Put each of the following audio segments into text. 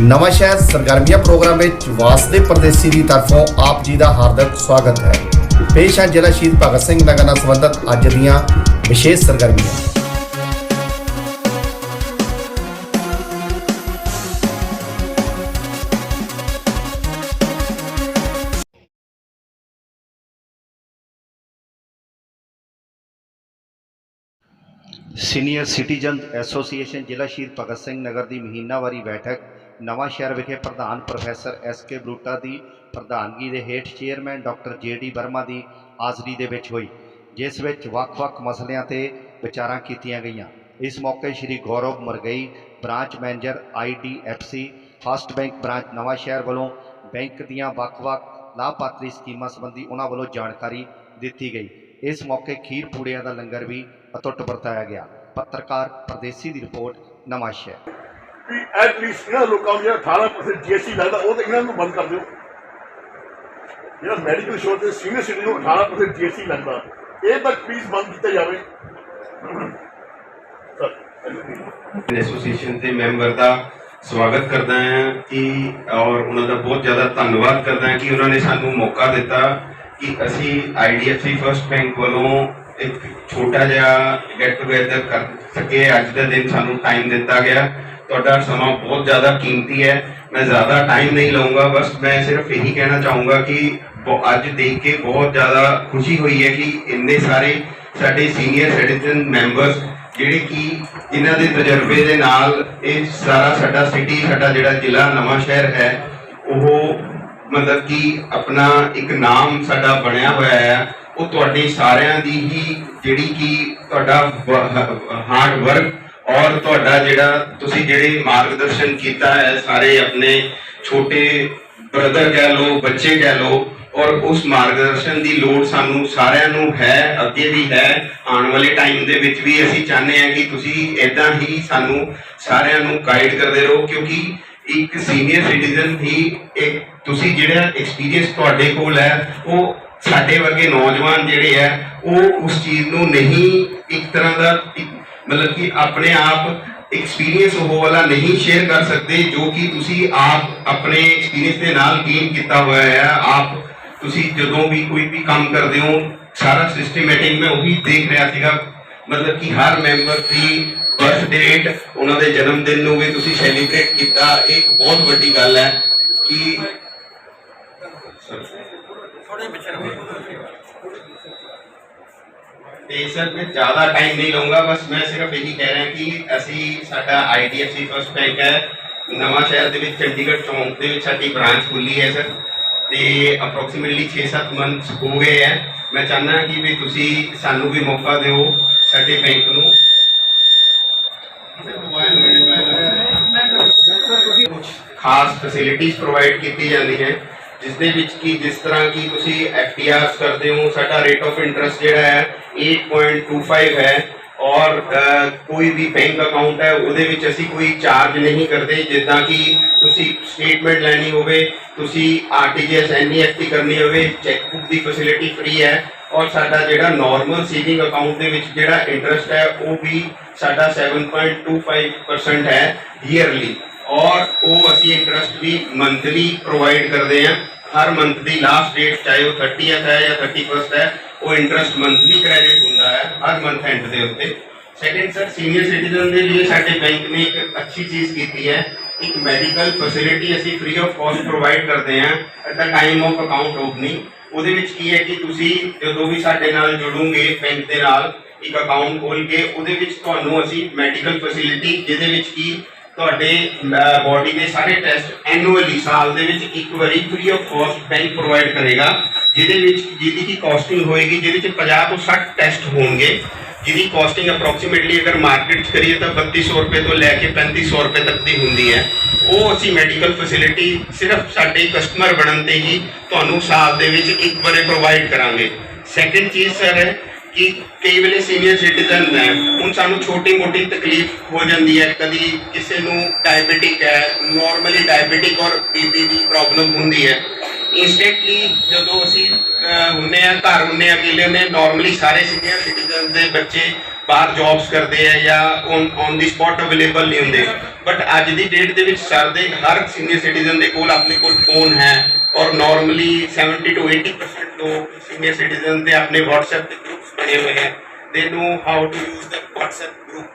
ਨਵਾਂ ਸ਼ਹਿਰ ਸਰਗਰਮੀਆਂ ਪ੍ਰੋਗਰਾਮ ਵਿੱਚ ਵਾਸਦੇ ਪਰਦੇਸੀ ਦੀ ਤਰਫੋਂ ਆਪ ਜੀ ਦਾ ਹਾਰਦਿਕ ਸਵਾਗਤ ਹੈ। ਪੇਸ਼ ਹੈ ਜ਼ਿਲ੍ਹਾ ਸ਼ਹੀਦ ਭਗਤ ਸਿੰਘ ਨਗਰ ਨਾਲ ਸੰਬੰਧਿਤ ਅੱਜ ਦੀਆਂ ਵਿਸ਼ੇਸ਼ ਸਰਗਰਮੀਆਂ। ਸੀਨੀਅਰ ਸਿਟੀਜ਼ਨ ਐਸੋਸੀਏਸ਼ਨ ਜ਼ਿਲ੍ਹਾ ਸ਼ਹੀਦ ਭਗਤ ਸਿੰਘ ਨਗਰ ਦੀ ਮਹੀਨਾਵਾਰੀ ਬੈਠਕ ਨਵਾਂ ਸ਼ਹਿਰ ਵਿਖੇ ਪ੍ਰਧਾਨ ਪ੍ਰੋਫੈਸਰ ਐਸ ਕੇ ਬਲੂਟਾ ਦੀ ਪ੍ਰਧਾਨਗੀ ਦੇ ਹੇਠ chairman doctor J D Verma ਦੀ ਹਾਜ਼ਰੀ ਦੇ ਵਿੱਚ ਹੋਈ, ਜਿਸ ਵਿੱਚ ਵੱਖ-ਵੱਖ ਮਸਲਿਆਂ ਤੇ ਵਿਚਾਰਾਂ ਕੀਤੀਆਂ ਗਈਆਂ। ਇਸ ਮੌਕੇ Shri Gaurav Margai, branch manager IDFC first bank branch Nawan Shahr ਵੱਲੋਂ ਬੈਂਕ ਦੀਆਂ ਵੱਖ-ਵੱਖ ਲਾਭਪਾਤਰੀ ਸਕੀਮਾਂ ਸੰਬੰਧੀ ਉਹਨਾਂ ਵੱਲੋਂ ਜਾਣਕਾਰੀ ਦਿੱਤੀ ਗਈ। ਇਸ ਮੌਕੇ ਖੀਰ ਪੂੜਿਆਂ ਦਾ ਲੰਗਰ ਵੀ ਅਤੁੱਟ ਵਰਤਾਇਆ ਗਿਆ। ਪੱਤਰਕਾਰ ਪਰਦੇਸੀ ਦੀ ਰਿਪੋਰਟ, ਨਵਾਂ ਸ਼ਹਿਰ। ਵੀ ਐਟਲੀਸਟ ਇਹਨਾਂ ਲੋਕਾਂ ਨੂੰ ਜਿਹੜਾ 18% ਜੀਐਸਟੀ ਲੱਗਦਾ, ਉਹ ਤਾਂ ਇਹਨਾਂ ਨੂੰ ਬੰਦ ਕਰ ਦਿਓ। ਜਿਹੜਾ ਮੈਡੀਕਲ ਸ਼ੋਰ ਤੇ ਸੀਨੀਅਰ ਸਿਟੀਜ਼ਨ ਨੂੰ 18% ਜੀਐਸਟੀ ਲੱਗਦਾ, ਇਹ ਤਾਂ ਪਲੀਜ਼ ਬੰਦ ਕੀਤਾ ਜਾਵੇ। ਐਸੋਸੀਏਸ਼ਨ ਦੇ ਮੈਂਬਰ ਦਾ ਸਵਾਗਤ ਕਰਦਾ ਹਾਂ ਕਿ, ਔਰ ਉਹਨਾਂ ਦਾ ਬਹੁਤ ਜ਼ਿਆਦਾ ਧੰਨਵਾਦ ਕਰਦਾ ਹਾਂ ਕਿ ਉਹਨਾਂ ਨੇ ਸਾਨੂੰ ਮੌਕਾ ਦਿੱਤਾ ਕਿ ਅਸੀਂ ਆਈਡੀਐਫਸੀ ਫਰਸਟ ਬੈਂਕ ਵੱਲੋਂ ਇੱਕ ਛੋਟਾ ਜਿਹਾ ਗੈਟ ਟੂਗੇਦਰ ਕਰ ਸਕੇ। ਅੱਜ ਦਾ ਦਿਨ ਸਾਨੂੰ ਟਾਈਮ ਦਿੱਤਾ ਗਿਆ। ਤੁਹਾਡਾ ਸਮਾਂ ਬਹੁਤ ਜ਼ਿਆਦਾ ਕੀਮਤੀ ਹੈ। ਮੈਂ ਜ਼ਿਆਦਾ ਟਾਈਮ ਨਹੀਂ ਲਵਾਂਗਾ ਬਸ ਮੈਂ ਸਿਰਫ ਇਹੀ ਕਹਿਣਾ ਚਾਹੂੰਗਾ ਕਿ ਬਹੁ- ਅੱਜ ਦੇਖ ਕੇ ਬਹੁਤ ਜ਼ਿਆਦਾ ਖੁਸ਼ੀ ਹੋਈ ਹੈ ਕਿ ਇੰਨੇ ਸਾਰੇ ਸਾਡੇ ਸੀਨੀਅਰ ਸਿਟੀਜ਼ਨ ਮੈਂਬਰਸ ਜਿਹੜੇ ਕਿ ਇਹਨਾਂ ਦੇ ਤਜਰਬੇ ਦੇ ਨਾਲ ਇਹ ਸਾਰਾ ਸਾਡਾ ਸਿਟੀ ਸਾਡਾ ਜਿਹੜਾ ਜ਼ਿਲ੍ਹਾ ਨਵਾਂ ਸ਼ਹਿਰ ਹੈ, ਉਹ ਮਤਲਬ ਕਿ ਆਪਣਾ ਇੱਕ ਨਾਮ ਸਾਡਾ ਬਣਿਆ ਹੋਇਆ ਹੈ। ਉਹ ਤੁਹਾਡੇ ਸਾਰਿਆਂ ਦੀ ਹੀ ਜਿਹੜੀ ਕਿ ਤੁਹਾਡਾ ਹਾਰਡ ਵਰਕ ਔਰ ਤੁਹਾਡਾ ਜਿਹੜਾ ਤੁਸੀਂ ਜਿਹੜੇ ਮਾਰਗਦਰਸ਼ਨ ਕੀਤਾ ਹੈ, ਸਾਰੇ ਆਪਣੇ ਛੋਟੇ ਬ੍ਰਦਰ ਕਹਿ ਲਓ, ਬੱਚੇ ਕਹਿ ਲਓ, ਔਰ ਉਸ ਮਾਰਗਦਰਸ਼ਨ ਦੀ ਲੋੜ ਸਾਨੂੰ ਸਾਰਿਆਂ ਨੂੰ ਹੈ, ਅੱਗੇ ਵੀ ਹੈ। ਆਉਣ ਵਾਲੇ ਟਾਈਮ ਦੇ ਵਿੱਚ ਵੀ ਅਸੀਂ ਚਾਹੁੰਦੇ ਹਾਂ ਕਿ ਤੁਸੀਂ ਇਦਾਂ ਹੀ ਸਾਨੂੰ ਸਾਰਿਆਂ ਨੂੰ ਗਾਈਡ ਕਰਦੇ ਰਹੋ, ਕਿਉਂਕਿ ਇੱਕ ਸੀਨੀਅਰ ਸਿਟੀਜ਼ਨ ਹੀ ਇੱਕ ਤੁਸੀਂ ਜਿਹੜਾ ਐਕਸਪੀਰੀਅੰਸ ਤੁਹਾਡੇ ਕੋਲ ਹੈ, ਉਹ ਸਾਡੇ ਵਰਗੇ ਨੌਜਵਾਨ ਜਿਹੜੇ ਹੈ, ਉਹ ਉਸ ਚੀਜ਼ ਨੂੰ ਨਹੀਂ ਇੱਕ ਤਰ੍ਹਾਂ ਦਾ ਮਤਲਬ ਕਿ ਆਪਣੇ ਆਪ ਐਕਸਪੀਰੀਅੰਸ ਉਹ ਵਾਲਾ ਨਹੀਂ ਸ਼ੇਅਰ ਕਰ ਸਕਦੇ ਜੋ ਕਿ ਤੁਸੀਂ ਆਪ ਆਪਣੇ ਐਕਸਪੀਰੀਅੰਸ ਦੇ ਨਾਲ ਗੇਨ ਕੀਤਾ ਹੋਇਆ ਹੈ। ਆਪ ਤੁਸੀਂ ਜਦੋਂ ਵੀ ਕੋਈ ਵੀ ਕੰਮ ਕਰਦੇ ਹੋ, ਸਾਰਾ ਸਿਸਟਮੈਟਿਕ ਮੈਂ ਉਹੀ ਦੇਖ ਰਿਹਾ ਸੀਗਾ। ਮਤਲਬ ਕਿ ਹਰ ਮੈਂਬਰ ਦੀ ਬਰਥ ਡੇਟ ਉਹਨਾਂ ਦੇ ਜਨਮ ਦਿਨ ਨੂੰ ਵੀ ਤੁਸੀਂ ਸੈਲੀਬ੍ਰੇਟ ਕੀਤਾ। ਇਹ ਇੱਕ ਬਹੁਤ ਵੱਡੀ ਗੱਲ ਹੈ ਕਿ ਤੇ ਸਰ ਮੈਂ ਜ਼ਿਆਦਾ ਟਾਈਮ ਨਹੀਂ ਲਵਾਂਗਾ ਬਸ ਮੈਂ ਸਿਰਫ ਇਹੀ ਕਹਿ ਰਿਹਾ ਕਿ ਅਸੀਂ ਸਾਡਾ ਆਈਡੀਐਫਸੀ ਫਰਸਟ ਬੈਂਕ ਹੈ। ਨਵਾਂ ਸ਼ਹਿਰ ਦੇ ਵਿੱਚ ਚੰਡੀਗੜ੍ਹ ਚੌਂਕ ਦੇ ਵਿੱਚ ਸਾਡੀ ਬ੍ਰਾਂਚ ਖੁੱਲੀ ਹੈ ਸਰ। ਤੇ ਅਪਰੋਕਸੀਮੇਟਲੀ 6-7 ਮੰਥ ਹੋ ਗਏ ਹੈ। ਮੈਂ ਚਾਹੁੰਦਾ ਕਿ ਵੀ ਤੁਸੀਂ ਸਾਨੂੰ ਵੀ ਮੌਕਾ ਦਿਓ ਸਾਡੇ ਬੈਂਕ ਨੂੰ। ਖਾਸ ਫੈਸਿਲਿਟੀਆਂ ਪ੍ਰੋਵਾਈਡ ਕੀਤੀ ਜਾਂਦੀ ਹੈ। ਜਿਸ ਦੇ ਵਿੱਚ ਕੀ ਜਿਸ ਤਰ੍ਹਾਂ ਕਿ ਤੁਸੀਂ ਐਫਡੀਆਰਸ ਕਰਦੇ ਹੋ, ਸਾਡਾ ਰੇਟ ਆਫ ਇੰਟਰਸਟ ਜਿਹੜਾ ਹੈ 8.25 ਹੈ ਔਰ ਕੋਈ ਵੀ ਬੈਂਕ ਅਕਾਊਂਟ ਹੈ, ਉਹਦੇ ਵਿੱਚ ਅਸੀਂ ਕੋਈ ਚਾਰਜ ਨਹੀਂ ਕਰਦੇ, ਜਿੱਦਾਂ ਕਿ ਤੁਸੀਂ ਸਟੇਟਮੈਂਟ ਲੈਣੀ ਹੋਵੇ, ਤੁਸੀਂ ਆਰਟੀਜੀਐਸ ਐਨਈਐਫਟੀ ਕਰਨੀ ਹੋਵੇ ਚੈੱਕਬੁੱਕ ਦੀ ਫੈਸਿਲਿਟੀ ਫ੍ਰੀ ਹੈ ਔਰ ਸਾਡਾ ਜਿਹੜਾ ਨਾਰਮਲ ਸੇਵਿੰਗ ਅਕਾਊਂਟ ਦੇ ਵਿੱਚ ਜਿਹੜਾ ਇੰਟਰਸਟ ਹੈ, ਉਹ ਵੀ ਸਾਡਾ 7.25% ਹੈ ਈਅਰਲੀ ਔਰ ਉਹ ਅਸੀਂ ਇੰਟਰਸਟ ਵੀ ਮੰਥਲੀ ਪ੍ਰੋਵਾਈਡ ਕਰਦੇ ਹਾਂ। ਹਰ ਮੰਥ ਦੀ ਲਾਸਟ ਡੇਟ ਚਾਹੇ ਉਹ 30th ਹੈ ਜਾਂ 31st ਹੈ, ਉਹ ਇੰਟਰਸਟ ਮੰਥਲੀ ਕ੍ਰੈਡਿਟ ਹੁੰਦਾ ਹੈ, ਹਰ ਮੰਥ ਐਂਡ ਦੇ ਉੱਤੇ। ਸੈਕੰਡ ਸਰ ਸੀਨੀਅਰ ਸਿਟੀਜ਼ਨ ਦੇ ਲਈ ਸਾਡੇ ਬੈਂਕ ਨੇ ਇੱਕ ਅੱਛੀ ਚੀਜ਼ ਕੀਤੀ ਹੈ, ਇੱਕ ਮੈਡੀਕਲ ਫੈਸਿਲਿਟੀ ਅਸੀਂ ਫ੍ਰੀ ਆਫ ਕਾਸਟ ਪ੍ਰੋਵਾਈਡ ਕਰਦੇ ਹਾਂ at the time of account opening ਉਹਦੇ ਵਿੱਚ ਕੀ ਹੈ ਕਿ ਤੁਸੀਂ ਜਦੋਂ ਵੀ ਸਾਡੇ ਨਾਲ ਜੁੜੋਗੇ ਬੈਂਕ ਦੇ ਨਾਲ, ਇੱਕ ਅਕਾਊਂਟ ਖੋਲ ਕੇ, ਉਹਦੇ ਵਿੱਚ ਤੁਹਾਨੂੰ ਅਸੀਂ ਮੈਡੀਕਲ ਫੈਸਿਲਿਟੀ ਜਿਹਦੇ ਵਿੱਚ ਕੀ ਤੁਹਾਡੇ ਬਾਡੀ ਦੇ ਸਾਰੇ ਟੈਸਟ ਐਨੂਅਲੀ ਸਾਲ ਦੇ ਵਿੱਚ ਇੱਕ ਵਾਰੀ free of cost bank provide ਕਰੇਗਾ, ਜਿਹਦੇ ਵਿੱਚ ਜਿਹਦੀ ਕੀ ਕਾਸਟਿੰਗ ਹੋਏਗੀ, ਜਿਹਦੇ ਵਿੱਚ 50 ਤੋਂ 60 ਟੈਸਟ ਹੋਣਗੇ। ਜਿਹਦੀ ਕਾਸਟਿੰਗ ਅਪਰੋਕਸੀਮੇਟਲੀ ਅਗਰ ਮਾਰਕੀਟ 'ਚ ਕਰੀਏ ਤਾਂ 3200 ਰੁਪਏ ਤੋਂ ਲੈ ਕੇ 3500 ਰੁਪਏ ਤੱਕ ਦੀ ਹੁੰਦੀ ਹੈ। ਉਹ ਅਸੀਂ ਮੈਡੀਕਲ ਫੈਸਿਲਿਟੀ ਸਿਰਫ ਸਾਡੇ ਕਸਟਮਰ ਬਣਨ ਤੇ ਹੀ ਤੁਹਾਨੂੰ ਸਾਲ ਦੇ ਵਿੱਚ ਇੱਕ ਵਾਰੇ ਪ੍ਰੋਵਾਈਡ ਕਰਾਂਗੇ। ਸੈਕੰਡ ਚੀਜ਼ ਸਰ ਹੈ ਕਿ ਕਈ ਵੇਲੇ ਸੀਨੀਅਰ ਸਿਟੀਜ਼ਨ ਹੈ ਹੁਣ ਸਾਨੂੰ ਛੋਟੀ ਮੋਟੀ ਤਕਲੀਫ ਹੋ ਜਾਂਦੀ ਹੈ ਕਦੀ ਕਿਸੇ ਨੂੰ ਡਾਇਬੀਟਿਕ ਹੈ ਨਾਰਮਲੀ ਡਾਇਬੀਟਿਕ ਔਰ ਬੀਪੀ ਦੀ ਪ੍ਰੋਬਲਮ ਹੁੰਦੀ ਹੈ। ਇੰਸਟੈਂਟਲੀ ਜਦੋਂ ਅਸੀਂ ਅਹ, ਹੁੰਨੇ ਆ ਘਰ ਹੁੰਨੇ ਆ ਅਕੇਲੇ ਹੁੰਨੇ ਨਾਰਮਲੀ ਸਾਰੇ ਸੀਨੀਅਰ ਸਿਟੀਜ਼ਨ ਦੇ ਬੱਚੇ ਬਾਹਰ ਜੌਬਸ ਕਰਦੇ ਆ ਜਾਂ ਔਨ ਦੀ ਸਪੌਟ ਅਵੇਲੇਬਲ ਨਹੀਂ ਹੁੰਦੇ। ਬਟ ਅੱਜ ਦੀ ਡੇਟ ਦੇ ਵਿੱਚ ਸਰ ਦੇ ਹਰ ਸੀਨੀਅਰ ਸਿਟੀਜ਼ਨ ਦੇ ਕੋਲ ਆਪਣੇ ਕੋਲ ਫੋਨ ਹੈ ਔਰ ਨਾਰਮਲੀ 70 ਤੋਂ 80% ਲੋਕ ਸੀਨੀਅਰ ਸਿਟੀਜ਼ਨ ਦੇ ਆਪਣੇ WhatsApp ਦੇ ਗਰੁੱਪਸ ਬਣੇ ਹੋਏ ਹੈ। They know how to use the WhatsApp group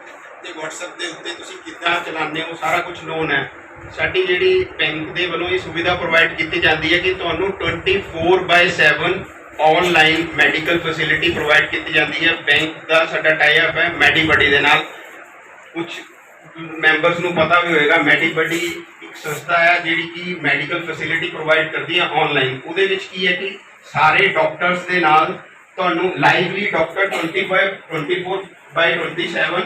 ਤੇ WhatsApp ਦੇ ਉੱਤੇ ਤੁਸੀਂ ਕਿੱਦਾਂ ਚਲਾਉਂਦੇ ਹੋ, ਸਾਰਾ ਕੁਝ ਨੋਨ ਹੈ। ਸਾਡੀ ਜਿਹੜੀ ਬੈਂਕ ਦੇ ਵੱਲੋਂ ਇਹ ਸੁਵਿਧਾ ਪ੍ਰੋਵਾਈਡ ਕੀਤੀ ਜਾਂਦੀ ਹੈ ਕਿ ਤੁਹਾਨੂੰ 24/7 ਆਨਲਾਈਨ ਮੈਡੀਕਲ ਫੈਸਿਲਿਟੀ ਪ੍ਰੋਵਾਈਡ ਕੀਤੀ ਜਾਂਦੀ ਹੈ। ਬੈਂਕ ਦਾ ਸਾਡਾ ਟਾਈ ਅਪ ਹੈ ਮੈਡੀਬਡੀ ਦੇ ਨਾਲ। ਕੁਝ ਮੈਂਬਰਸ ਨੂੰ ਪਤਾ ਵੀ ਹੋਏਗਾ ਮੈਡੀਬਡੀ ਇੱਕ ਸੰਸਥਾ ਹੈ ਜਿਹੜੀ ਕਿ ਮੈਡੀਕਲ ਫੈਸਿਲਿਟੀ ਪ੍ਰੋਵਾਈਡ ਕਰਦੀ ਹੈ ਆਨਲਾਈਨ ਉਹਦੇ ਵਿੱਚ ਕੀ ਹੈ ਕਿ ਸਾਰੇ ਡਾਕਟਰਸ ਦੇ ਨਾਲ ਤੁਹਾਨੂੰ ਲਾਈਵਲੀ ਡਾਕਟਰ 25 24 ਬਾਈ 27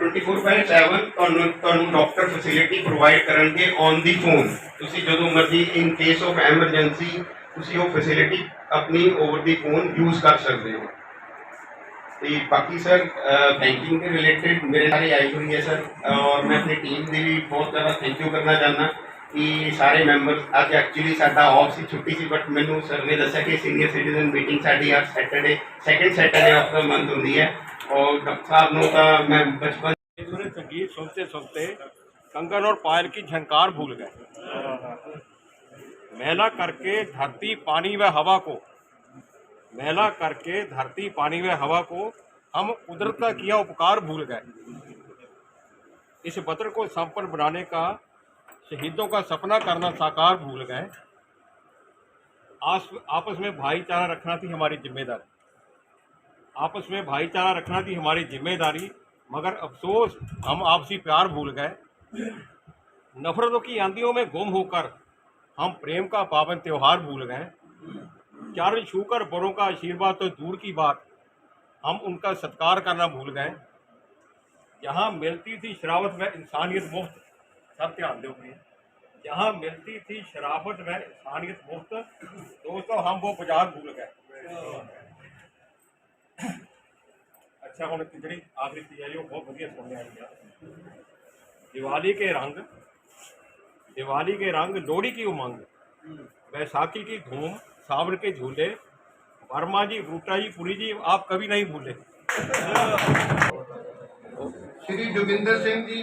24 ਬਾਈ 7 ਤੁਹਾਨੂੰ ਤੁਹਾਨੂੰ ਡਾਕਟਰ ਫੈਸਿਲਿਟੀ ਪ੍ਰੋਵਾਈਡ ਕਰਨਗੇ ਔਨ ਦੀ ਫੋਨ ਤੁਸੀਂ ਜਦੋਂ ਮਰਜ਼ੀ ਇਨ ਕੇਸ ਆਫ ਐਮਰਜੈਂਸੀ ਤੁਸੀਂ ਉਹ ਫੈਸਿਲਿਟੀ ਆਪਣੀ ਓਵਰ ਦੀ ਫੋਨ ਯੂਜ਼ ਕਰ ਸਕਦੇ ਹੋ। ਤੇ ਬਾਕੀ ਸਰ ਬੈਂਕਿੰਗ ਦੇ ਰਿਲੇਟਡ ਮੇਰੇ ਸਾਰੇ ਆਈ ਹੋਈ ਹੈ ਸਰ ਔਰ ਮੈਂ ਆਪਣੀ ਟੀਮ ਦੀ ਵੀ ਬਹੁਤ ਜ਼ਿਆਦਾ ਥੈਂਕ ਯੂ ਕਰਨਾ ਚਾਹੁੰਦਾ। ਕਿ ਸਾਰੇ ਮੈਂਬਰ ਅੱਜ ਐਕਚੁਅਲੀ ਸਾਡਾ ਆਫ ਸੀ ਛੁੱਟੀ ਸੀ ਬਟ ਮੈਨੂੰ ਸਰ ਨੇ ਦੱਸਿਆ ਕਿ ਸੀਨੀਅਰ ਸਿਟੀਜ਼ਨ ਮੀਟਿੰਗ ਸਾਡੀ ਹਰ Saturday second Saturday of the month ਹੁੰਦੀ ਹੈ ਔਰ ਡਾਕਟਰ ਸਾਹਿਬ ਨੂੰ ਤਾਂ ਮੈਂ ਬਚਪਨ इन्होंने संगीत सुनते सुनते कंगन और पायल की झंकार भूल गए मैला करके धरती पानी व हवा को मैला करके धरती पानी व हवा को हम कुदरत का किया उपकार भूल गए इस वतन को संपन्न बनाने का शहीदों का सपना करना साकार भूल गए। आपस में भाईचारा रखना थी हमारी ज़िम्मेदारी। आपस में भाईचारा रखना थी हमारी ज़िम्मेदारी, मगर अफसोस, हम आपसी प्यार भूल गए। नफरतों की आंधियों में गुम होकर हम प्रेम का पावन त्यौहार भूल गए। चरण छूकर बड़ों का आशीर्वाद तो दूर की बात, हम उनका सत्कार करना भूल गए। यहाँ मिलती थी शरावत में इंसानियत मुफ़्त। सब ध्यान दो यहाँ मिलती थी शराफत व इंसानियत मुफ्त दोस्तों हम वो बाजार भूल गए अच्छा हम जी आखिरी चीज आई वो बहुत वजिए सुनने आई है दिवाली के रंग दिवाली के रंग लोहड़ी की उमंग बैसाखी की धूम सावर के झूले वर्मा जी बूटा जी पुरी जी आप कभी नहीं भूले श्री जोगिंदर सिंह जी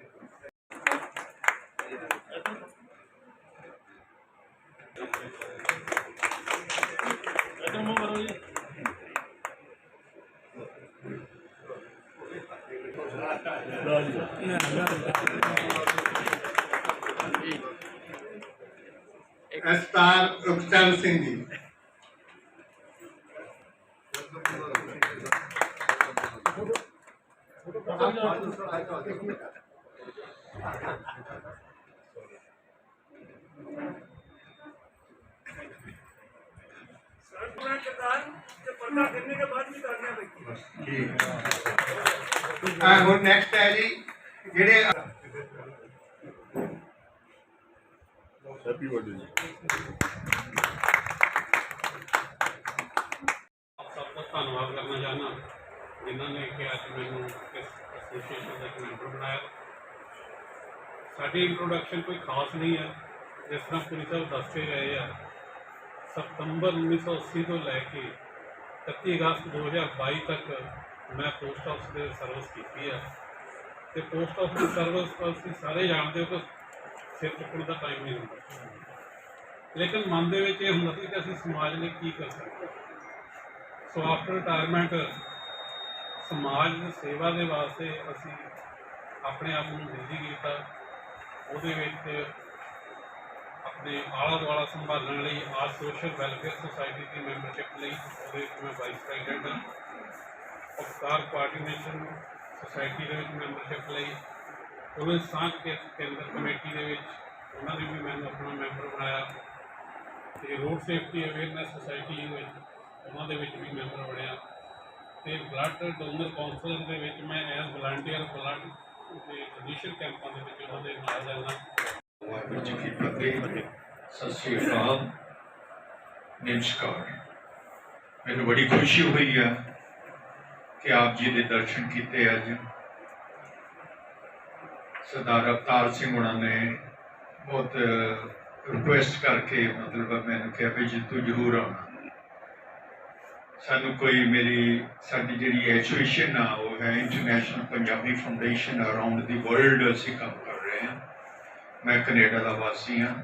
ਐਸਟਾਰ ਰੁਖਚੰਦ ਸਿੰਘ ਜੀ ਠੀਕ ਆ ਹੁਣ ਨੈਕਸਟ ਹੈ ਜੀ ਜਿਹੜੇ ਹੈਪੀ ਬਰਥਡੇ ਜੀ। ਆਪ ਸਭ ਦਾ ਧੰਨਵਾਦ ਕਰਨਾ ਚਾਹੁੰਦਾ। ਜਿਨ੍ਹਾਂ ਨੇ ਕਿ ਅੱਜ ਮੈਨੂੰ ਇਸ ਐਸੋਸੀਏਸ਼ਨ ਦਾ ਇੱਕ ਮੈਂਬਰ ਬਣਾਇਆ। ਸਾਡੀ ਇੰਟਰੋਡਕਸ਼ਨ ਕੋਈ ਖਾਸ ਨਹੀਂ ਹੈ। ਜਿਸ ਤਰ੍ਹਾਂ ਪੁਰੀ ਸਾਹਿਬ ਦੱਸਦੇ ਰਹੇ ਆ ਸਤੰਬਰ 1980 ਤੋਂ ਲੈ ਕੇ 31 ਅਗਸਤ 2022 ਤੱਕ ਮੈਂ ਪੋਸਟ ਆਫਿਸ ਦੇ ਸਰਵਿਸ ਕੀਤੀ ਹੈ ਤੇ ਪੋਸਟ ਆਫਿਸ ਸਰਵਿਸ ਤੁਸੀਂ ਸਾਰੇ ਜਾਣਦੇ ਹੋ ਕਿ ਸਿਰ ਚੁੱਕਣ ਦਾ ਟਾਈਮ ਨਹੀਂ ਹੁੰਦਾ। ਲੇਕਿਨ ਮਨ ਦੇ ਵਿੱਚ ਇਹ ਹੁੰਦਾ ਸੀ ਕਿ ਅਸੀਂ ਸਮਾਜ ਲਈ ਕੀ ਕਰ ਸਕਦੇ ਸੋ ਆਫਟਰ ਰਿਟਾਇਰਮੈਂਟ ਸਮਾਜ ਦੀ ਸੇਵਾ ਦੇ ਵਾਸਤੇ ਅਸੀਂ ਆਪਣੇ ਆਪ ਨੂੰ ਬਿਜ਼ੀ ਕੀਤਾ। ਉਹਦੇ ਵਿੱਚ ਆਪਣੇ ਆਲਾ ਦੁਆਲਾ ਸੰਭਾਲਣ ਲਈ ਆ ਸੋਸ਼ਲ ਵੈਲਫੇਅਰ ਸੁਸਾਇਟੀ ਦੀ ਮੈਂਬਰਸ਼ਿਪ ਲਈ, ਉਹਦੇ ਵਿੱਚ ਮੈਂ ਵਾਈਸ ਪ੍ਰੈਜ਼ੀਡੈਂਟ ਹਾਂ। ਅਵਤਾਰ ਕੋਆਰਡੀਨੇਸ਼ਨ ਸੁਸਾਇਟੀ ਦੇ ਵਿੱਚ ਮੈਂਬਰਸ਼ਿਪ ਲਈ, ਉਹਦੇ ਸਾਂਝ ਕੇ ਕੇਂਦਰ ਕਮੇਟੀ ਦੇ ਵਿੱਚ ਉਹਨਾਂ ਨੇ ਵੀ ਮੈਨੂੰ ਆਪਣਾ ਮੈਂਬਰ ਬਣਾਇਆ। ਤੇ ਰੋਡ ਸੇਫਟੀ ਅਵੇਅਰਨੈਸ ਸੁਸਾਇਟੀ ਵਿੱਚ ਉਹਨਾਂ ਦੇ ਵਿੱਚ ਵੀ ਮੈਂਬਰ ਬਣਿਆ। ਤੇ ਬਲੱਡ ਡੋਨਰ ਕੌਂਸਲ ਦੇ ਵਿੱਚ ਮੈਂ ਐਜ਼ ਵਲੰਟੀਅਰ ਬਲੱਡ ਤੇ ਡੋਨੇਸ਼ਨ ਕੈਂਪਾਂ ਦੇ ਵਿੱਚ ਉਹਨਾਂ ਦੇ ਨਾਲ ਰਹਿਣਾ ਵਾਹਿਗੁਰੂ ਜੀ ਕੀ ਫਤਿਹ। ਸਤਿ ਸ੍ਰੀ ਅਕਾਲ। ਨਮਸਕਾਰ। ਮੈਨੂੰ ਬੜੀ ਖੁਸ਼ੀ ਹੋਈ ਆ ਕਿ ਆਪ ਜੀ ਦੇ ਦਰਸ਼ਨ ਕੀਤੇ ਅੱਜ। ਸਰਦਾਰ ਅਵਤਾਰ ਸਿੰਘ ਉਹਨਾਂ ਨੇ ਬਹੁਤ ਰਿਕੁਐਸਟ ਕਰਕੇ ਮਤਲਬ ਮੈਨੂੰ ਕਿਹਾ ਵੀ ਜੀ ਤੂੰ ਜ਼ਰੂਰ ਆਉਣਾ। ਸਾਨੂੰ ਕੋਈ ਮੇਰੀ, ਸਾਡੀ ਜਿਹੜੀ ਐਸੋਸੀਏਸ਼ਨ ਆ, ਉਹ ਹੈ international Punjabi foundation around the world ਅਸੀਂ ਕੰਮ ਕਰ ਰਹੇ ਹਾਂ। ਮੈਂ ਕੈਨੇਡਾ ਦਾ ਵਾਸੀ ਹਾਂ।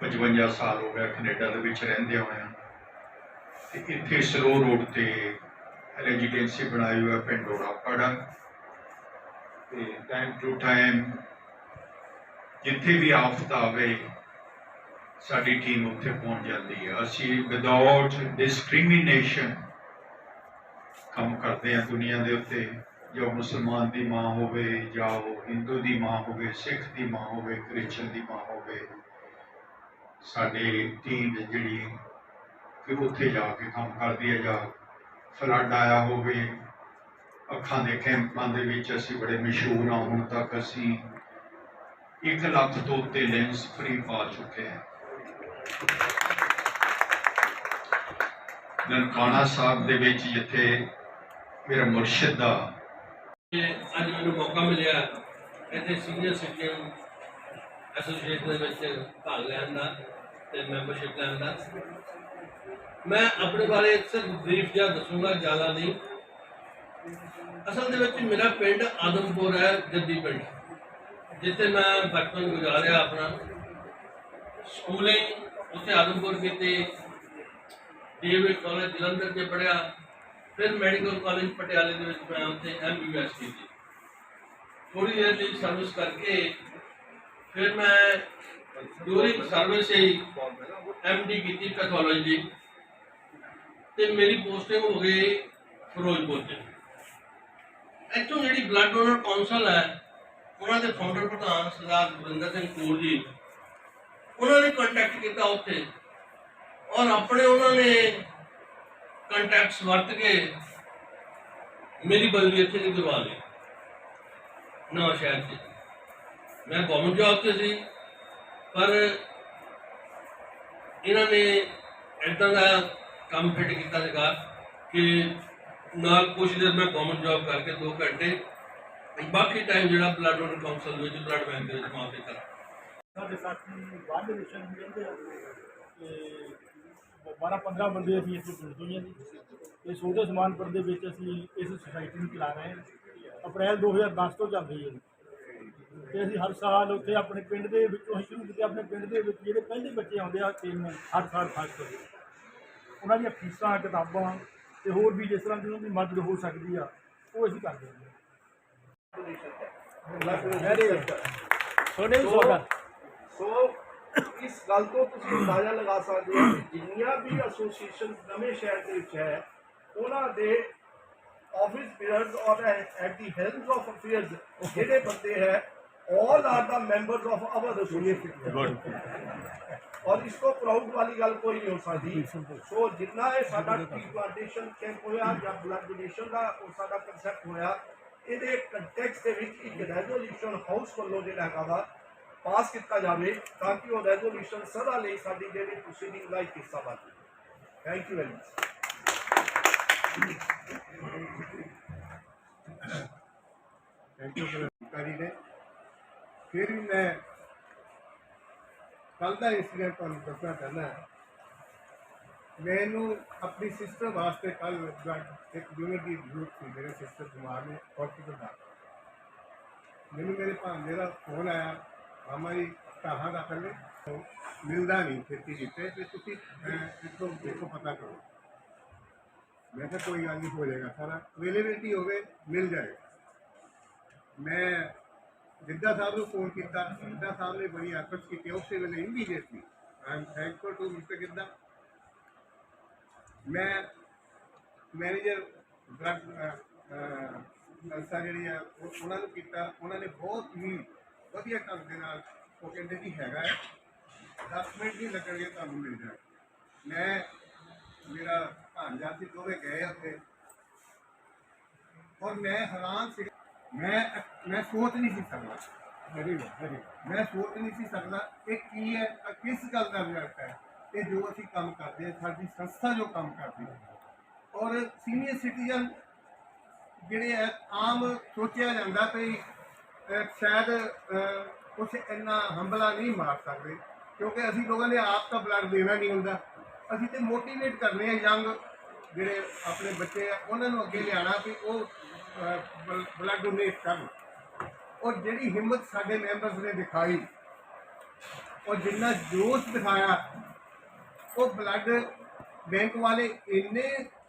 55 ਸਾਲ ਹੋ ਗਿਆ ਕੈਨੇਡਾ ਦੇ ਵਿੱਚ ਰਹਿੰਦੇ ਹੋਇਆ। ਤੇ ਇੱਥੇ ਸਲੋ ਰੋਡ ਤੇ ਰੈਜ਼ੀਡੈਂਸੀ ਬਣਾਈ ਹੋਇਆ ਪਿੰਡ ਪੜਾ ਤੇ ਟਾਈਮ ਟੂ ਟਾਈਮ ਜਿੱਥੇ ਵੀ ਆਫਤ ਆਵੇ, ਸਾਡੀ ਟੀਮ ਉੱਥੇ ਪਹੁੰਚ ਜਾਂਦੀ ਹੈ। ਅਸੀਂ ਵਿਦਆਊਟ ਡਿਸਕ੍ਰਿਮੀਨੇਸ਼ਨ ਕੰਮ ਕਰਦੇ ਹਾਂ ਦੁਨੀਆ ਦੇ ਉੱਤੇ। ਜੋ ਮੁਸਲਮਾਨ ਦੀ ਮਾਂ ਹੋਵੇ, ਜਾਂ ਉਹ ਹਿੰਦੂ ਦੀ ਮਾਂ ਹੋਵੇ, ਸਿੱਖ ਦੀ ਮਾਂ ਹੋਵੇ ਕ੍ਰਿਸਚਨ ਦੀ ਮਾਂ ਹੋਵੇ, ਸਾਡੀ ਟੀਮ ਜਿਹੜੀ ਕਿ ਉੱਥੇ ਜਾ ਕੇ ਕੰਮ ਕਰਦੀ ਹੈ ਜਾਂ ਫਲੱਡ ਆਇਆ ਹੋਵੇ, ਅੱਖਾਂ ਦੇ ਕੈਂਪਾਂ ਦੇ ਵਿੱਚ ਅਸੀਂ ਬੜੇ ਮਸ਼ਹੂਰ ਹਾਂ ਹੁਣ ਤੱਕ ਅਸੀਂ 1 ਲੱਖ ਤੋਂ ਉੱਤੇ ਲੈਂਸ ਫ੍ਰੀ ਪਾ ਚੁੱਕੇ ਹਾਂ ਨਨਕਾਣਾ ਸਾਹਿਬ ਦੇ ਵਿੱਚ ਜਿੱਥੇ ਮੇਰਾ ਮੁਰਸ਼ਿਦ ਦਾ ਅੱਜ ਮੈਨੂੰ ਮੌਕਾ ਮਿਲਿਆ, ਇੱਥੇ ਸੀਨੀਅਰ ਸਿਟੀਜ਼ਨ ਐਸੋਸੀਏਸ਼ਨ ਦੇ ਵਿੱਚ ਭਾਗ ਲੈਣ ਦਾ ਤੇ ਮੈਂਬਰਸ਼ਿਪ ਲੈਣ ਦਾ। ਮੈਂ ਆਪਣੇ ਬਾਰੇ ਸਿਰਫ ਬਰੀਫ ਜਿਹਾ ਦੱਸੂਗਾ, ਜ਼ਿਆਦਾ ਨਹੀਂ। ਅਸਲ ਦੇ ਵਿੱਚ ਮੇਰਾ ਪਿੰਡ ਆਦਮਪੁਰ ਹੈ, ਜੱਦੀ ਪਿੰਡ। ਜਿੱਥੇ ਮੈਂ ਬਚਪਨ ਗੁਜ਼ਾਰਿਆ ਆਪਣਾ। ਸਕੂਲਿੰਗ ਉੱਥੇ ਆਦਮਪੁਰ ਕੀਤੀ। ਡੀਏਵੀ ਕਾਲਜ ਜਲੰਧਰ 'ਚ ਪੜ੍ਹਿਆ। ਫਿਰ ਮੈਡੀਕਲ ਕਾਲਜ ਪਟਿਆਲੇ ਦੇ ਵਿੱਚ ਮੈਂ ਉੱਥੇ ਐਮਬੀਬੀਐਸ ਕੀਤੀ। ਥੋੜੀ ਦੇਰ ਲਈ ਸਰਵਿਸ ਕਰਕੇ ਫਿਰ ਮੈਂ ਡੂਰਿੰਗ ਸਰਵਿਸ ਹੀ ਐਮਡੀ ਕੀਤੀ ਪੈਥੋਲੋਜੀ ਤੇ ਮੇਰੀ ਪੋਸਟਿੰਗ ਹੋ ਗਈ ਫਿਰੋਜ਼ਪੁਰ 'ਚ। ਇੱਥੋਂ ਜਿਹੜੀ ਬਲੱਡ ਡੋਨਰ ਕਾਉਂਸਲ ਹੈ, ਉਹਨਾਂ ਦੇ ਫਾਊਂਡਰ ਪ੍ਰਧਾਨ ਸਰਦਾਰ ਗੁਰਿੰਦਰ ਸਿੰਘ ਕੂਰ ਜੀ, ਉਹਨਾਂ ਨੇ ਕੰਟੈਕਟ ਕੀਤਾ ਉੱਥੇ। ਔਰ ਆਪਣੇ ਉਹਨਾਂ ਨੇ ਕੰਟੈਕਟਸ ਵਰਤ ਕੇ ਮੇਰੀ ਬਦਲੀ ਇੱਥੇ ਦੀ ਕਰਵਾ ਲਈ, ਨਵਾਂ ਸ਼ਹਿਰ 'ਚ। ਮੈਂ ਗਵਰਨਮੈਂਟ ਜੌਬ ਤੇ ਸੀ, ਪਰ ਇਹਨਾਂ ਨੇ ਇਦਾਂ ਦਾ ਕੰਮ ਫਿੱਟ ਕੀਤਾ ਸੀਗਾ ਕਿ ਨਾਲ ਕੁਝ ਦੇਰ ਮੈਂ ਗਵਰਨਮੈਂਟ ਜੌਬ ਕਰਕੇ 2 ਘੰਟੇ, ਬਾਕੀ ਟਾਈਮ ਜਿਹੜਾ ਬਲੱਡ ਡੋਨਰ ਕਾਉਂਸਲ ਵਿੱਚ ਬਲੱਡ ਬੈਂਕ ਦੇ ਵਿੱਚ ਮਾਫੀ ਕਰਾਂ ਸਾਡੇ ਸਾਥੀ ਬਾਹਰ ਦੇ ਦੇਸ਼ਾਂ ਆ ਤੇ 12 15 ਬੰਦੇ ਅਸੀਂ ਇੱਥੇ ਜੁੜ ਗਏ ਹਾਂ ਜੀ। ਤੇ ਛੋਟੇ ਸਮਾਨਪੁਰ ਦੇ ਵਿੱਚ ਅਸੀਂ ਇਸ ਸੁਸਾਇਟੀ ਨੂੰ ਚਲਾ ਰਹੇ ਹਾਂ। ਅਪ੍ਰੈਲ 2010 ਤੋਂ ਚੱਲ ਰਹੀ ਹੈ ਜੀ। ਤੇ ਅਸੀਂ ਹਰ ਸਾਲ ਉੱਥੇ ਆਪਣੇ ਪਿੰਡ ਦੇ ਵਿੱਚੋਂ ਸ਼ੁਰੂ ਕੀਤੇ, ਆਪਣੇ ਪਿੰਡ ਦੇ ਵਿੱਚ ਜਿਹੜੇ ਪਹਿਲੇ ਬੱਚੇ ਆਉਂਦੇ ਆ, ਤਿੰਨ ਹਰ ਸਾਲ ਖਾਸ ਕਰਕੇ ਉਹਨਾਂ ਦੀਆਂ ਫੀਸਾਂ ਕਿਤਾਬਾਂ ਤੇ ਹੋਰ ਵੀ ਜਿਸ ਤਰ੍ਹਾਂ ਦੀ ਉਹਨਾਂ ਦੀ ਮਦਦ ਹੋ ਸਕਦੀ ਆ ਉਹ ਅਸੀਂ ਕਰਦੇ ਹਾਂ। ਵੈਰੀ ਵੈਲਕਮ ਤੁਹਾਡੇ ਵੀ ਸਵਾਗਤ। ਸੋ ਇਸ ਗੱਲ ਤੋਂ ਤੁਸੀਂ ਅੰਦਾਜ਼ਾ ਲਗਾ ਸਕਦੇ ਹੋ ਕਿ ਜਿੰਨੀਆਂ ਵੀ ਐਸੋਸੀਏਸ਼ਨ ਨਵੇਂ ਸ਼ਹਿਰ ਦੇ ਵਿੱਚ ਹੈ ਉਹਨਾਂ ਦੇ ਆਫਿਸ ਪੀਰੀਅਡਸ ਔਰ at the health of affairs ਜਿਹੜੇ ਬੰਦੇ ਹੈ all are the members of our association ਔਰ ਇਸ ਤੋਂ ਪ੍ਰਾਊਡ ਵਾਲੀ ਗੱਲ ਕੋਈ ਨਹੀਂ ਹੋ ਸਕਦੀ। ਸੋ ਜਿੰਨਾ ਇਹ ਸਾਡਾ ਟੀ ਪਲਾਂਟੇਸ਼ਨ ਕੈਂਪ ਹੋਇਆ ਜਾਂ ਬਲੱਡ ਡੋਨੇਸ਼ਨ ਦਾ ਉਹ ਸਾਡਾ ਕਨਸੈਪਟ ਹੋਇਆ ਇਹਦੇ ਕੰਟੈਕਸਟ ਦੇ ਵਿੱਚ ਇੱਕ ਰੈਜ਼ੋਲੂਸ਼ਨ ਹਾਊਸ ਵੱਲੋਂ ਜਿਹੜਾ ਹੈਗਾ ਵਾ ਪਾਸ ਕੀਤਾ ਜਾਵੇ ਤਾਂ ਕਿ ਉਹ ਰੈਜ਼ੋਲੂਸ਼ਨ ਸਦਾ ਲਈ ਸਾਡੀ ਜਿਹੜੀ ਪ੍ਰੋਸੀਡਿੰਗ ਦਾ ਇੱਕ ਹਿੱਸਾ ਬਣ ਜਾਵੇ। Thank you very much thank you ਕਰੀ ਨੇ। ਫਿਰ ਵੀ ਮੈਂ ਕੱਲ ਦਾ ਇੰਸੀਡੈਂਟ ਤੁਹਾਨੂੰ ਦੱਸਣਾ ਚਾਹੁੰਦਾ ਮੈਨੂੰ ਆਪਣੀ ਸਿਸਟਰ ਵਾਸਤੇ ਕੱਲ ਇੱਕ ਯੂਨਿਟ ਦੀ ਜ਼ਰੂਰਤ ਸੀ ਮੇਰੇ ਸਿਸਟਰ ਬਿਮਾਰ ਨੇ ਹਸਪੀਟਲ ਦਾ। ਮੈਨੂੰ ਮੇਰੇ ਭਾਂਜੇ ਦਾ ਫੋਨ ਆਇਆ ਮਾਮਾ ਜੀ ਕਹਾਂ ਦਾ ਕਰਨੇ ਮਿਲਦਾ ਨਹੀਂ ਖੇਤੀ ਜਿੱਤੇ ਤੇ ਤੁਸੀਂ ਅਹ, ਇੱਥੋਂ ਦੇਖੋ ਪਤਾ ਕਰੋ। ਮੈਂ ਕਿਹਾ ਕੋਈ ਗੱਲ ਨਹੀਂ ਹੋ ਜਾਏਗਾ ਸਾਰਾ। ਅਵੇਲੇਬਿਲਟੀ ਹੋਵੇ ਮਿਲ ਜਾਏਗਾ। ਮੈਂ ਜਿੱਦਾਂ ਸਾਹਿਬ ਨੂੰ ਫੋਨ ਕੀਤਾ, ਜਿੱਦਾਂ ਸਾਹਿਬ ਨੇ ਬੜੀ ਐਫਰਟਸ ਕੀਤੀ, ਉਸੇ ਵੇਲੇ immediately I am thankful to mister Gidda ਮੈਂ ਮੈਨੇਜਰ ਡਰਗ ਸੰਸਥਾ ਜਿਹੜੀ ਆ ਉਹਨਾਂ ਨੂੰ ਕੀਤਾ। ਉਹਨਾਂ ਨੇ ਬਹੁਤ ਹੀ ਵਧੀਆ ਢੰਗ ਦੇ ਨਾਲ ਉਹ ਕਹਿੰਦੇ ਜੀ ਹੈਗਾ ਹੈ। 10 ਮਿੰਟ ਨਹੀਂ ਲੱਗਣਗੇ ਤੁਹਾਨੂੰ ਮਿਲ ਜਾਏ ਮੈਂ, ਮੇਰਾ ਭਾਂਜਾ ਸੀ, ਦੋਵੇਂ ਗਏ ਉੱਥੇ। ਔਰ ਮੈਂ ਹੈਰਾਨ ਸੀ। ਮੈਂ ਮੈਂ ਸੋਚ ਨਹੀਂ ਸੀ ਸਕਦਾ। ਵੈਰੀ ਵੈਰੀ ਮੈਂ ਸੋਚ ਨਹੀਂ ਸੀ ਸਕਦਾ ਇਹ ਕੀ ਹੈ ਕਿਸ ਗੱਲ ਦਾ ਰਿਜ਼ਲਟ ਹੈ? ਇਹ ਜੋ ਅਸੀਂ ਕੰਮ ਕਰਦੇ ਹਾਂ ਸਾਡੀ ਸੰਸਥਾ ਜੋ ਕੰਮ ਕਰਦੀ ਹੈ। ਔਰ ਸੀਨੀਅਰ ਸਿਟੀਜ਼ਨ ਜਿਹੜੇ ਹੈ ਆਮ ਸੋਚਿਆ ਜਾਂਦਾ ਵੀ ਸ਼ਾਇਦ ਅਹ, ਕੁਛ ਇੰਨਾ ਹੰਬਲਾ ਨਹੀਂ ਮਾਰ ਸਕਦੇ। ਕਿਉਂਕਿ ਅਸੀਂ ਲੋਕਾਂ ਨੇ ਆਪ ਤਾਂ ਬਲੱਡ ਦੇਣਾ ਨਹੀਂ ਹੁੰਦਾ। ਅਸੀਂ ਤੇ ਮੋਟੀਵੇਟ ਕਰਨੇ ਆ ਯੰਗ ਜਿਹੜੇ ਆਪਣੇ ਬੱਚੇ ਆ ਉਹਨਾਂ ਨੂੰ ਅੱਗੇ ਲਿਆਣਾ ਵੀ ਉਹ ਬਲੱਡ ਡੋਨੇਟ ਕਰਨ ਔਰ ਜਿਹੜੀ ਹਿੰਮਤ ਸਾਡੇ ਮੈਂਬਰਸ ਨੇ ਦਿਖਾਈ ਔਰ ਜਿੰਨਾ ਜੋਸ਼ ਦਿਖਾਇਆ ਉਹ ਬਲੱਡ ਬੈਂਕ ਵਾਲੇ ਇੰਨੇ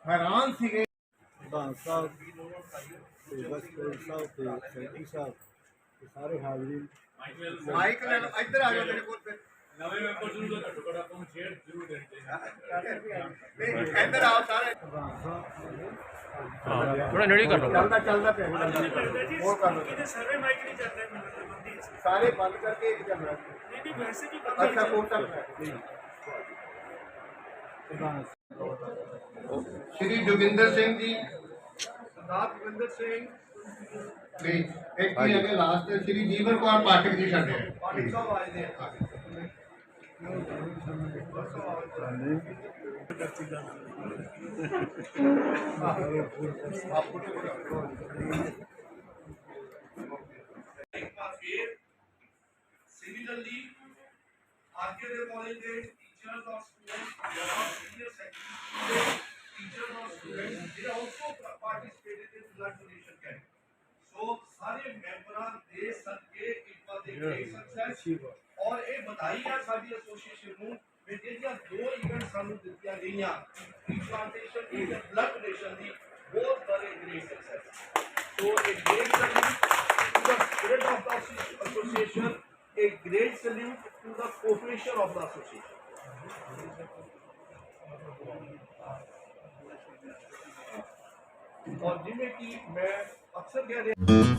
ਹੈਰਾਨ ਸੀਗੇ। ਪ੍ਰਧਾਨ ਸਾਹਿਬ ਤੇ ਬਸਪੇਲ ਸਾਹਿਬ ਤੇ ਸੈਕਟਰੀ ਸਾਹਿਬ ਸਾਰੇ ਹਾਜ਼ਰੀਨ ਮਾਈਕ ਲੈ ਇੱਧਰ ਆ ਜਾਓ ਮੇਰੇ ਕੋਲ ਫਿਰ। ਨਵੇਂ ਮੈਂਬਰ ਨੂੰ ਤਾਂ ਘੱਟੋ ਘੱਟ ਆਪਾਂ ਨੂੰ ਸ਼ੇਅਰ ਜ਼ਰੂਰ ਦੇਣੀ ਚਾਹੀਦੀ ਨਹੀਂ, ਇੱਧਰ ਆਓ ਸਾਰੇ। ਥੋੜਾ ਨੇੜੇ ਕਰ ਲਓ। ਚੱਲਦਾ ਚੱਲਦਾ ਪਿਆ। ਹੋਰ ਕਰ ਲਓ। ਇਹਦੇ ਸਰਵੇ ਮਾਈਕ ਨਹੀਂ ਚੱਲਦੇ ਮੈਨੂੰ ਬੰਦੀ ਸਾਰੇ ਬੰਦ ਕਰਕੇ ਇੱਕ ਚੱਲਣਾ ਨਹੀਂ ਨਹੀਂ ਵੈਸੇ ਵੀ ਅੱਛਾ ਫੋਨ ਪ੍ਰਧਾਨ ਸ਼੍ਰੀ ਜੋਗਿੰਦਰ ਸਿੰਘ ਜੀ। ਸਰਦਾਰ ਜਗਵਿੰਦਰ ਸਿੰਘ। ਪਲੀਜ਼ ਇੱਕ ਹੀ ਹੈਗੇ ਲਾਸਟ ਸ਼੍ਰੀ ਜੀਵਨ ਕੁਮਾਰ ਪਾਠਕ ਜੀ ਸਾਡੇ ਪਾਟਿਕ ਸਾਹਿਬ ਆਏ ਨੇ। ਇੱਕ ਵਾਰ ਫਿਰ ਸਿਮਿਲਰਲੀ ਆਰਕੇ ਦੇ ਕਾਲਜ ਦੇ ਟੀਚਰਸ ਔਰ ਸਟੂਡੈਂਟਸ ਜਾਂ ਸੀਨੀਅਰ ਸੈਕੰਡਰੀ ਦੇ ਟੀਚਰਸ ਔਰ ਸਟੂਡੈਂਟਸ ਦੇ also participated in blood donation camp so ਸਾਰੇ ਮੈਂਬਰਾਂ ਦੇ ਸਦਕੇ it was a great success ਔਰ ਇਹ ਵਧਾਈ ਆ ਸਾਡੀ Kenya. Translation is a blood donation week. Both were a great success. So a great salute to the spirit of the association, a great salute to the cooperation of the association. और जिनमें कि मैं अक्सर कह रहा